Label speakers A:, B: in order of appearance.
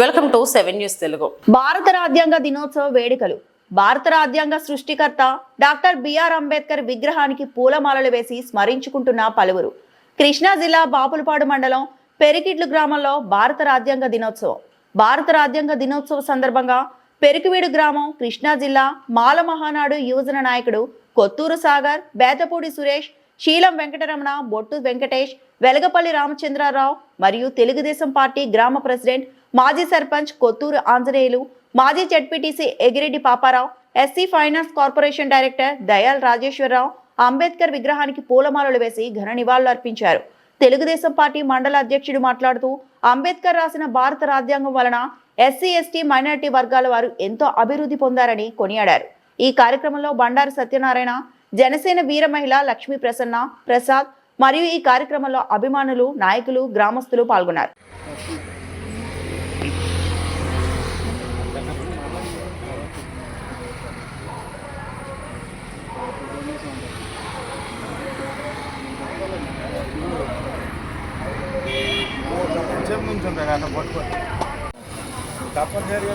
A: Welcome to seven news Telugu.
B: భారత రాజ్యాంగ దినోత్సవ వేడుకలు. భారత రాజ్యాంగ సృష్టికర్త డాక్టర్ బిఆర్ అంబేద్కర్ విగ్రహానికి పూలమాలలు వేసి స్మరించుకుంటున్న పలువురు. కృష్ణా జిల్లా బాపులపాడు మండలం పెరికిడ్లు గ్రామంలో భారత రాజ్యాంగ దినోత్సవం. భారత రాజ్యాంగ దినోత్సవ సందర్భంగా పెరికివీడు గ్రామం కృష్ణా జిల్లా మాల మహానాడు యువజన నాయకుడు కొత్తూరు సాగర్ బేతపూడి సురేష్ శీలం వెంకటరమణ బొట్టు వెంకటేష్ వెలగపల్లి రామచంద్రరావు మరియు తెలుగుదేశం పార్టీ గ్రామ ప్రెసిడెంట్ మాజీ సర్పంచ్ కొత్తూరు ఆంజనేయులు మాజీ ZPTC Egireddy Paparao SC finance corporation director Dayal Rajeswararao Ambedkar విగ్రహానికి పూలమాలలు వేసి ఘన నివాళులు అర్పించారు. తెలుగుదేశం పార్టీ మండల అధ్యక్షుడు మాట్లాడుతూ అంబేద్కర్ రాసిన భారత రాజ్యాంగం వలన ఎస్సీ ఎస్టీ మైనారిటీ వర్గాల వారు ఎంతో అభివృద్ధి పొందారని కొనియాడారు. ఈ కార్యక్రమంలో బండారు సత్యనారాయణ జనసేన వీర మహిళ లక్ష్మీ ప్రసన్న ప్రసాద్ మరియు ఈ కార్యక్రమంలో అభిమానులు నాయకులు గ్రామస్తులు పాల్గొన్నారు.
C: తప్పనిసరిగా